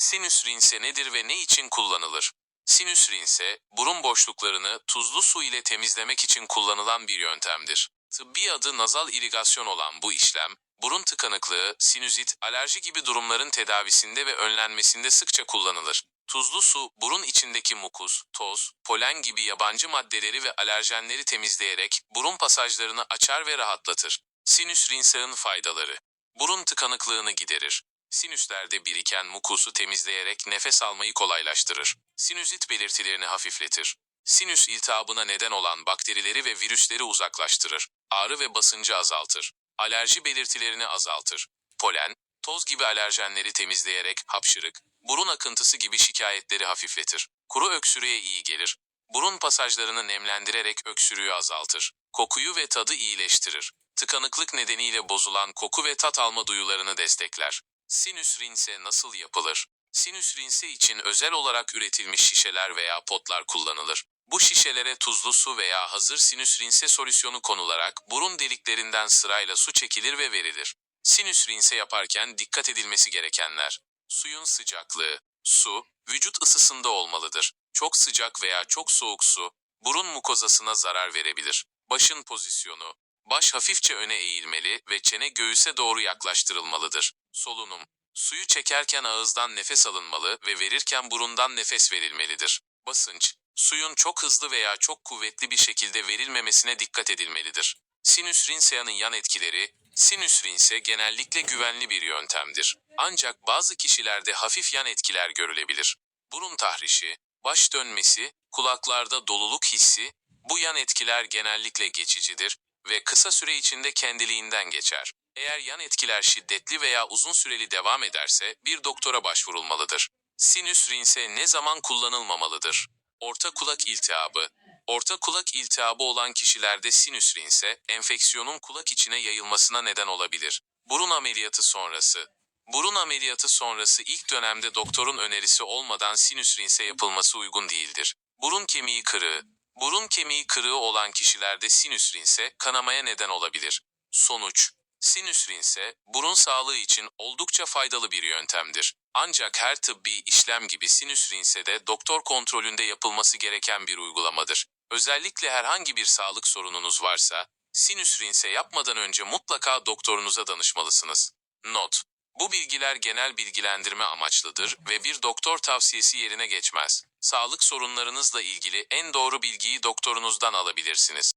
Sinüs rinse nedir ve ne için kullanılır? Sinüs rinse, burun boşluklarını tuzlu su ile temizlemek için kullanılan bir yöntemdir. Tıbbi adı nazal irigasyon olan bu işlem, burun tıkanıklığı, sinüzit, alerji gibi durumların tedavisinde ve önlenmesinde sıkça kullanılır. Tuzlu su, burun içindeki mukus, toz, polen gibi yabancı maddeleri ve alerjenleri temizleyerek burun pasajlarını açar ve rahatlatır. Sinüs rinsağın faydaları Burun tıkanıklığını giderir. Sinüslerde biriken mukusu temizleyerek nefes almayı kolaylaştırır. Sinüzit belirtilerini hafifletir. Sinüs iltihabına neden olan bakterileri ve virüsleri uzaklaştırır. Ağrı ve basıncı azaltır. Alerji belirtilerini azaltır. Polen, toz gibi alerjenleri temizleyerek hapşırık, burun akıntısı gibi şikayetleri hafifletir. Kuru öksürüğe iyi gelir. Burun pasajlarını nemlendirerek öksürüğü azaltır. Kokuyu ve tadı iyileştirir. Tıkanıklık nedeniyle bozulan koku ve tat alma duyularını destekler. Sinüs rinse nasıl yapılır? Sinüs rinse için özel olarak üretilmiş şişeler veya potlar kullanılır. Bu şişelere tuzlu su veya hazır sinüs rinse solüsyonu konularak burun deliklerinden sırayla su çekilir ve verilir. Sinüs rinse yaparken dikkat edilmesi gerekenler. Suyun sıcaklığı. Su, vücut ısısında olmalıdır. Çok sıcak veya çok soğuk su, burun mukozasına zarar verebilir. Başın pozisyonu. Baş hafifçe öne eğilmeli ve çene göğüse doğru yaklaştırılmalıdır. Solunum. Suyu çekerken ağızdan nefes alınmalı ve verirken burundan nefes verilmelidir. Basınç. Suyun çok hızlı veya çok kuvvetli bir şekilde verilmemesine dikkat edilmelidir. Sinüs rinseanın yan etkileri, sinüs rinse genellikle güvenli bir yöntemdir. Ancak bazı kişilerde hafif yan etkiler görülebilir. Burun tahrişi, baş dönmesi, kulaklarda doluluk hissi, bu yan etkiler genellikle geçicidir ve kısa süre içinde kendiliğinden geçer. Eğer yan etkiler şiddetli veya uzun süreli devam ederse bir doktora başvurulmalıdır. Sinüs rinse ne zaman kullanılmamalıdır? Orta kulak iltihabı. Orta kulak iltihabı olan kişilerde sinüs rinse, enfeksiyonun kulak içine yayılmasına neden olabilir. Burun ameliyatı sonrası. Burun ameliyatı sonrası ilk dönemde doktorun önerisi olmadan sinüs rinse yapılması uygun değildir. Burun kemiği kırığı. Burun kemiği kırığı olan kişilerde sinüs rinse kanamaya neden olabilir. Sonuç Sinüs rinse, burun sağlığı için oldukça faydalı bir yöntemdir. Ancak her tıbbi işlem gibi sinüs rinse de doktor kontrolünde yapılması gereken bir uygulamadır. Özellikle herhangi bir sağlık sorununuz varsa, sinüs rinse yapmadan önce mutlaka doktorunuza danışmalısınız. Not: Bu bilgiler genel bilgilendirme amaçlıdır ve bir doktor tavsiyesi yerine geçmez. Sağlık sorunlarınızla ilgili en doğru bilgiyi doktorunuzdan alabilirsiniz.